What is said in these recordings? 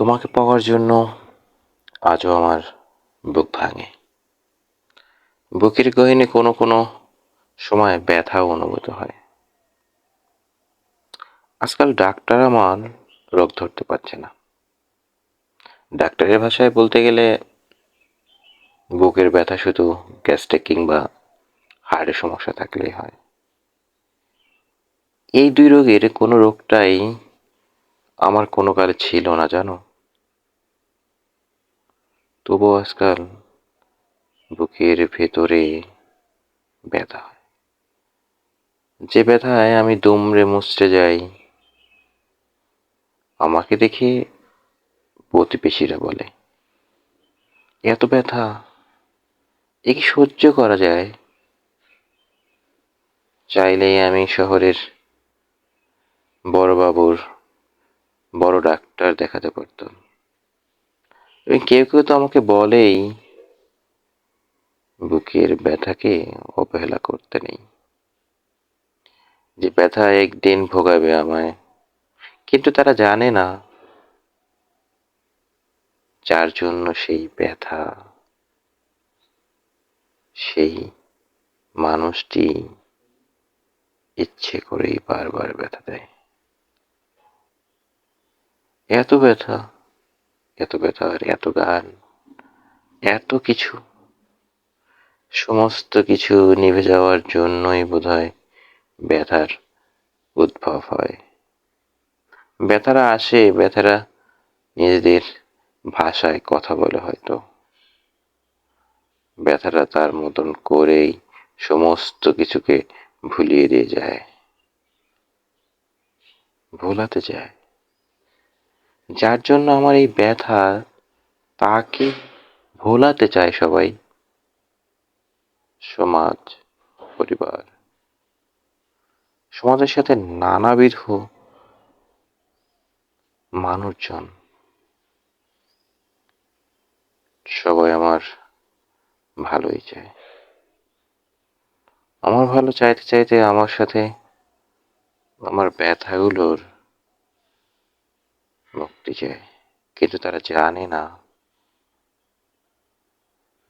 তোমাকে পাওয়ার জন্য আজও আমার বুক ভাঙে। বুকের গহিনে কোনো কোনো সময় ব্যথাও অনুভূত হয়। আজকাল ডাক্তার আমার রোগ ধরতে পারছে না। ডাক্তারের ভাষায় বলতে গেলে বুকের ব্যথা শুধু গ্যাস্ট্রিক কিংবা হার্টের সমস্যা থাকলেই হয়। এই দুই রোগের কোনো রোগটাই আমার কোনো কালে ছিল না, জানো? তবুও আজকাল বুকের ভেতরে ব্যথা হয়। যে ব্যথায় আমি দুমড়ে মুচড়ে যাই, আমাকে দেখে প্রতিবেশীরা বলে, এত ব্যথা, এ কি সহ্য করা যায়? চাইলেই আমি শহরের বড়বাবুর বড় ডাক্তার দেখাতে পারতাম। এবং কেউ কেউ তো আমাকে বলেই বুকের ব্যথাকে অবহেলা করতে নেই। যে ব্যথা একদিন ভোগাবে আমায়, কিন্তু তারা জানে না যার জন্য সেই ব্যথা, সেই মানুষটি ইচ্ছে করেই বারবার ব্যথা দেয়। এত ব্যথা এত ব্যথা এত গান, এত কিছু। সমস্ত কিছু নিভে যাওয়ার জন্যই বোধহয় ব্যথার উদ্ভব হয়। ব্যথারা আসে, ব্যথারা নিজেদের ভাষায় কথা বলে হয়তো। ব্যথাটা তার মতন করেই সমস্ত কিছুকে ভুলিয়ে দিয়ে যায়। ভোলাতে যায়। যার জন্য আমার এই ব্যথা তাকে ভোলাতে চায় সবাই। সমাজ, পরিবার, সমাজের সাথে নানাবিধ মানুষজন। সবাই আমার ভালোই চায়। আমার ভালো চাইতে চাইতে আমার সাথে আমার ব্যথাগুলোর মুক্তি চায় কিন্তু তারা জানে না।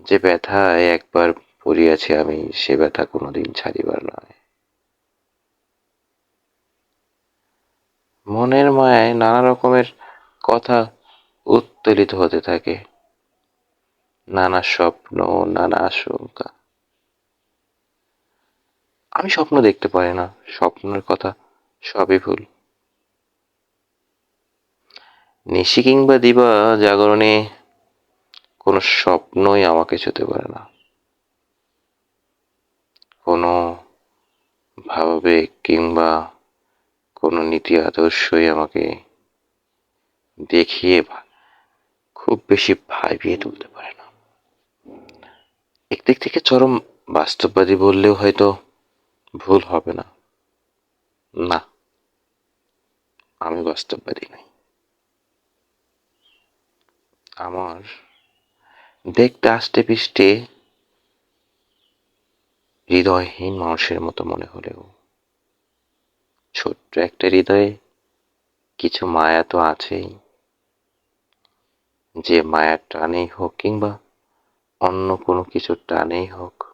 যে ব্যথায় একবার পড়িয়াছি আমি, সে ব্যথা কোনোদিন ছাড়িবার নয়। মনের মায়ায় নানা রকমের কথা উত্তোলিত হতে থাকে। নানা স্বপ্ন, নানা আশঙ্কা। আমি স্বপ্ন দেখতে পারি না, স্বপ্নের কথা সবই ভুল। নিশি কিংবা দিবা জাগরণে কোনো স্বপ্নই আমাকে ছুতে পারে না। কোনো ভাবাবেগ কিংবা কোনো নীতি আদর্শই আমাকে দেখিয়ে খুব বেশি ভাবিয়ে তুলতে পারে না। একদিক থেকে চরম বাস্তববাদী বললেও হয়তো ভুল হবে না। না, আমি বাস্তববাদী নই। আমার দেখতে আষ্টে পিষ্টে হৃদয়হীন মানুষের মতো মনে হলেও। ছোট্ট একটা হৃদয়ে কিছু মায়া তো আছেই। যে মায়ার টানেই হোক কিংবা অন্য কোনো কিছুর টানেই হোক,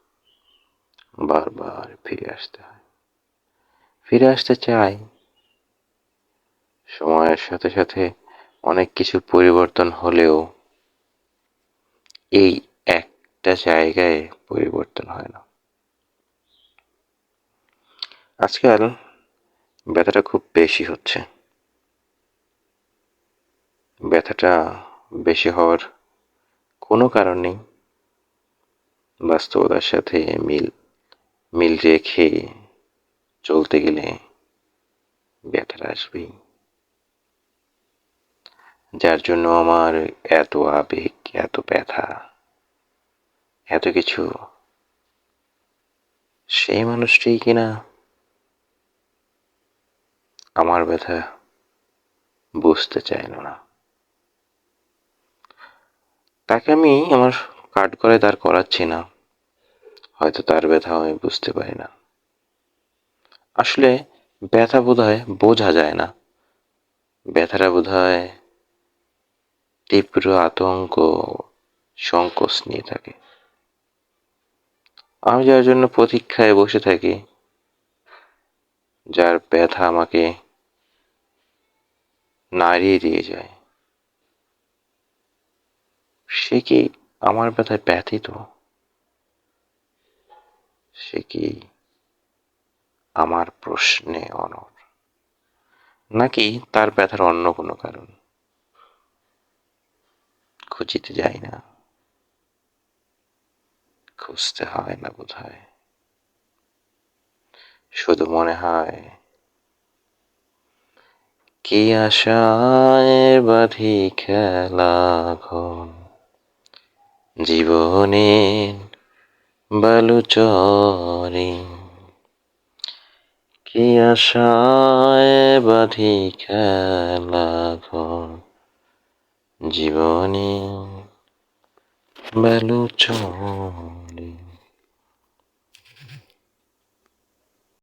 বারবার ফিরে আসতে হয়। ফিরে আসতে চাই। সময়ের সাথে সাথে অনেক কিছু পরিবর্তন হলেও এই একটা জায়গায় পরিবর্তন হয় না। আজকাল ব্যথাটা খুব বেশি হচ্ছে। ব্যথাটা বেশি হওয়ার কোনো কারণ নেই। বাস্তবতার সাথে মিল মিল রেখে চলতে গেলে ব্যথাটা আসবেই। যার জন্য আমার এত আবেগ, এত ব্যথা, এত কিছু। সেই মানুষটি কিনা আমার ব্যথা বুঝতে চাইল না। তাকে আমি আমার কাঠ করে দাঁড় করাচ্ছি না। হয়তো তার ব্যথা আমি বুঝতে পারি না। আসলে ব্যথা বোধ হয় বোঝা যায় না। ব্যথাটা বোধ হয় তীব্র আতঙ্ক সংকোচ নিয়ে থাকে। আমি যার জন্য প্রতীক্ষায় বসে থাকি, যার ব্যথা আমাকে নাড়িয়ে দিয়ে যায়। সে কি আমার ব্যথায় ব্যথিত? সে কি আমার প্রশ্নে অনর নাকি তার ব্যথার অন্য কোনো কারণ? খুঁজিতে যাই না। খুঁজতে হয় না বোধ হয় শুধু মনে হয়, কি আশায় বাঁধি খেলা ঘন জীবনের বালুচরে। কি আশায় বাঁধি খেলা ঘর? জীবনে বালুচরে